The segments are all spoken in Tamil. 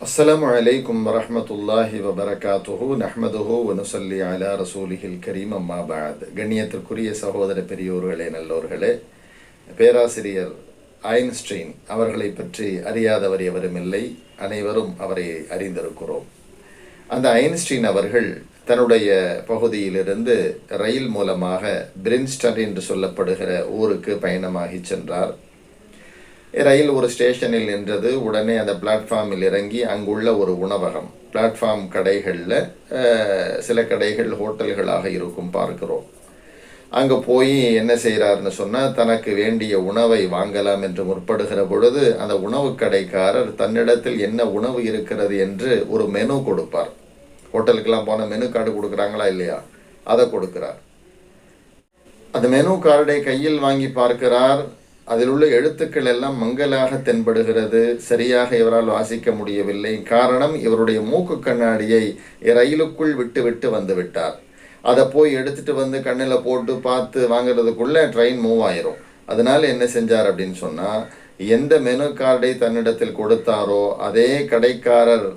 السلام عليكم ورحمة الله وبركاته نحمده ونصلي على رسوله الكريم أما بعد கண்ணியத்திற்குரிய சகோதர பெரியோர்களே நல்லோர்களே பேராசிரியர் ஐன்ஸ்டீன் அவர்களை பற்றி அறியாதவர் எவரும் இல்லை அனைவரும் அவரை அறிந்திருக்கிறோம் அந்த ஐன்ஸ்டீன் அவர்கள் தன்னுடைய பகுதியிலிருந்து ரயில் மூலமாக பிரின்ஸ்டன் என்று சொல்லப்படுகிற ஊருக்கு பயணமாகி சென்றார் ரயில் ஒரு ஸ்டேஷனில் நின்றது. உடனே அந்த பிளாட்ஃபார்மில் இறங்கி அங்குள்ள ஒரு உணவகம். பிளாட்ஃபார்ம் கடைகளில் சில கடைகள் ஹோட்டல்களாக இருக்கும் பார்க்கிறோம். அங்கே போய் என்ன செய்கிறாருன்னு சொன்னால் தனக்கு வேண்டிய உணவை வாங்கலாம் என்று முற்படுகிற பொழுது அந்த உணவு கடைக்காரர் தன்னிடத்தில் என்ன உணவு இருக்கிறது என்று ஒரு மெனு கொடுப்பார். ஹோட்டலுக்கெல்லாம் போன மெனு கார்டு கொடுக்குறாங்களா இல்லையா? அதை கொடுக்கிறார். அந்த மெனு கார்டை கையில் வாங்கி பார்க்கிறார். அதில் உள்ள எழுத்துக்கள் எல்லாம் மங்கலாக தென்படுகிறது. சரியாக இவரால் வாசிக்க முடியவில்லை. காரணம் இவருடைய மூக்கு கண்ணாடியை ரயிலுக்குள் விட்டு விட்டு அதை போய் எடுத்துட்டு வந்து கண்ணில் போட்டு பார்த்து வாங்குறதுக்குள்ளே ட்ரெயின் மூவ் ஆயிரும். அதனால் என்ன செஞ்சார் அப்படின்னு சொன்னால் எந்த மெனு கார்டை தன்னிடத்தில் கொடுத்தாரோ அதே கடைக்காரர்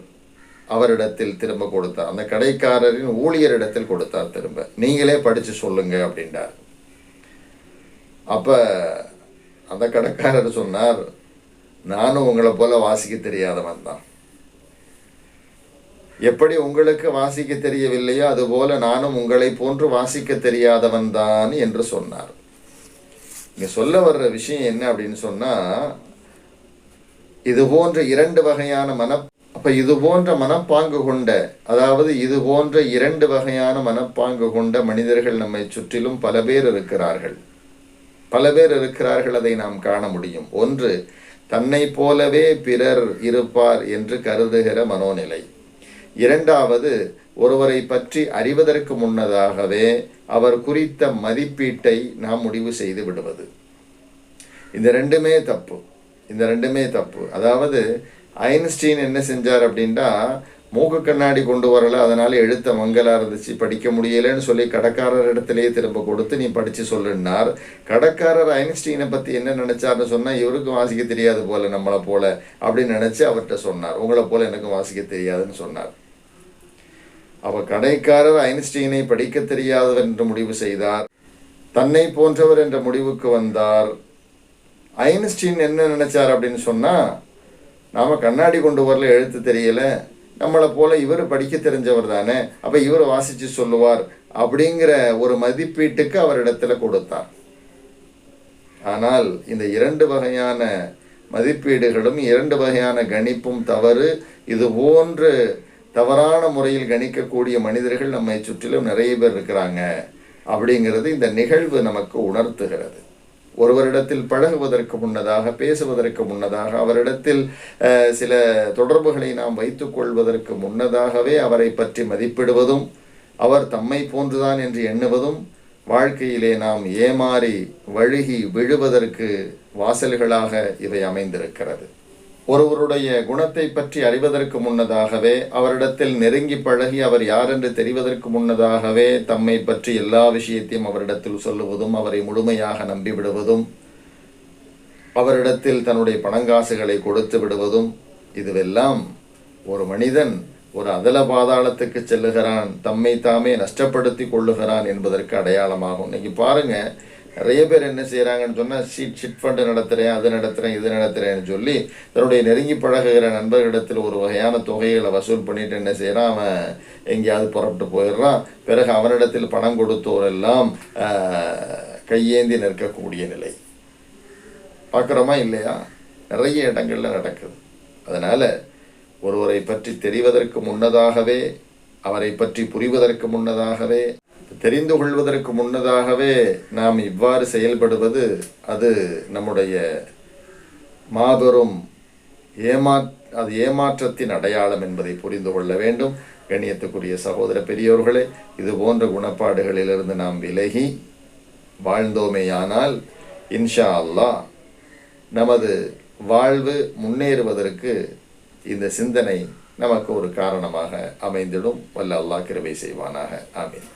அவரிடத்தில் திரும்ப கொடுத்தார். அந்த கடைக்காரரின் ஊழியரிடத்தில் கொடுத்தார் திரும்ப. நீங்களே படித்து சொல்லுங்க அப்படின்றார். அப்போ அந்த கடைக்காரர் சொன்னார் நானும் உங்களை போல வாசிக்க தெரியாதவன் தான். எப்படி உங்களுக்கு வாசிக்க தெரியவில்லையோ அதுபோல நானும் உங்களை போன்று வாசிக்க தெரியாதவன் தான் என்று சொன்னார். இங்க சொல்ல வர்ற விஷயம் என்ன அப்படின்னு சொன்னா இது போன்ற இரண்டு வகையான மன அப்ப இது போன்ற மனப்பாங்கு கொண்ட அதாவது இது போன்ற இரண்டு வகையான மனப்பாங்கு கொண்ட மனிதர்கள் நம்மை சுற்றிலும் பல பேர் இருக்கிறார்கள். பல பேர் இருக்கிறார்கள் அதை நாம் காண முடியும். ஒன்று தன்னை போலவே பிறர் இருப்பார் என்று கருதுகிற மனோநிலை. இரண்டாவது ஒருவரை பற்றி அறிவதற்கு முன்னதாகவே அவர் குறித்த மதிப்பீட்டை நாம் முடிவு செய்து விடுவது. இந்த ரெண்டுமே தப்பு. இந்த ரெண்டுமே தப்பு. அதாவது ஐன்ஸ்டீன் என்ன செஞ்சார் அப்படின்னா மூக்கு கண்ணாடி கொண்டு வரல அதனால் எழுத்த மங்கலா இருந்துச்சு. படிக்க முடியலைன்னு சொல்லி கடக்காரர் இடத்துலையே திரும்ப கொடுத்து நீ படித்து சொல்லுன்னார். கடைக்காரர் ஐன்ஸ்டீனை பற்றி என்ன நினச்சார்னு சொன்னால் இவருக்கும் வாசிக்க தெரியாது போல் நம்மளை போல் அப்படின்னு நினச்சி அவர்கிட்ட சொன்னார். உங்களை போல எனக்கும் வாசிக்க தெரியாதுன்னு சொன்னார். அவர் கடைக்காரர் ஐன்ஸ்டீனை படிக்க தெரியாதவர் என்று முடிவு செய்தார். தன்னை போன்றவர் என்ற முடிவுக்கு வந்தார். ஐன்ஸ்டீன் என்ன நினச்சார் அப்படின்னு சொன்னால் நாம் கண்ணாடி கொண்டு வரல எழுத்து தெரியலை. நம்மளை போல இவர் படிக்க தெரிஞ்சவர் தானே அப்போ இவர் வாசித்து சொல்லுவார் அப்படிங்கிற ஒரு மதிப்பீட்டுக்கு அவரிடத்துல கொடுத்தார். ஆனால் இந்த இரண்டு வகையான மதிப்பீடுகளும் இரண்டு வகையான கணிப்பும் தவறு. இது போன்று தவறான முறையில் கணிக்கக்கூடிய மனிதர்கள் நம்மை சுற்றிலும் நிறைய பேர் இருக்கிறாங்க. அப்படிங்கிறது இந்த நிகழ்வு நமக்கு உணர்த்துகிறது. ஒருவரிடத்தில் பழகுவதற்கு முன்னதாக பேசுவதற்கு முன்னதாக அவரிடத்தில் சில தொடர்புகளை நாம் வைத்துக் கொள்வதற்கு முன்னதாகவே அவரை பற்றி மதிப்பிடுவதும் அவர் தம்மை போன்றுதான் என்று எண்ணுவதும் வாழ்க்கையிலே நாம் ஏமாறி வழுகி விழுவதற்கு வாசல்களாக இவை அமைந்திருக்கிறது. ஒருவருடைய குணத்தை பற்றி அறிவதற்கு முன்னதாகவே அவரிடத்தில் நெருங்கி பழகி அவர் யார் என்று தெரிவதற்கு முன்னதாகவே தம்மை பற்றி எல்லா விஷயத்தையும் அவரிடத்தில் சொல்லுவதும் அவரை முழுமையாக நம்பிவிடுவதும் அவரிடத்தில் தன்னுடைய பணங்காசுகளை கொடுத்து விடுவதும் இதுவெல்லாம் ஒரு மனிதன் ஒரு அதல பாதாளத்துக்கு செல்லுகிறான் தம்மை தாமே நஷ்டப்படுத்தி கொள்ளுகிறான் என்பதற்கு அடையாளமாகும். இன்னைக்கு பாருங்கள் நிறைய பேர் என்ன செய்கிறாங்கன்னு சொன்னால் சீட் சிட் ஃபண்டு நடத்துகிறேன் அது நடத்துகிறேன் இது நடத்துகிறேன்னு சொல்லி தன்னுடைய நெருங்கி பழகுகிற நண்பர்களிடத்தில் ஒரு வகையான தொகைகளை வசூல் பண்ணிட்டு என்ன செய்கிறான் அவன் எங்கேயாவது புறப்பட்டு போயிடுறான். பிறகு அவனிடத்தில் பணம் கொடுத்தோரெல்லாம் கையேந்தி நிற்கக்கூடிய நிலை. பார்க்குறோமா இல்லையா? நிறைய இடங்களில் நடக்குது. அதனால் ஒருவரை பற்றி தெரிவதற்கு முன்னதாகவே அவரை பற்றி புரிவதற்கு முன்னதாகவே தெரிந்து கொள்வதற்கு முன்னதாகவே நாம் இவ்வாறு செயல்படுவது அது நம்முடைய மாபெரும் ஏமா அது ஏமாற்றத்தின் அடையாளம் என்பதை புரிந்து கொள்ள வேண்டும். கண்ணியத்துக்குரிய சகோதர பெரியோர்களே இது போன்ற குணப்பாடுகளிலிருந்து நாம் விலகி வாழ்ந்தோமேயானால் இன்ஷா அல்லாஹ் நமது வாழ்வு முன்னேறுவதற்கு இந்த சிந்தனை நமக்கு ஒரு காரணமாக அமைந்திடும். வல்ல அல்லாஹ் கிருபை செய்வானாக. ஆமீன்.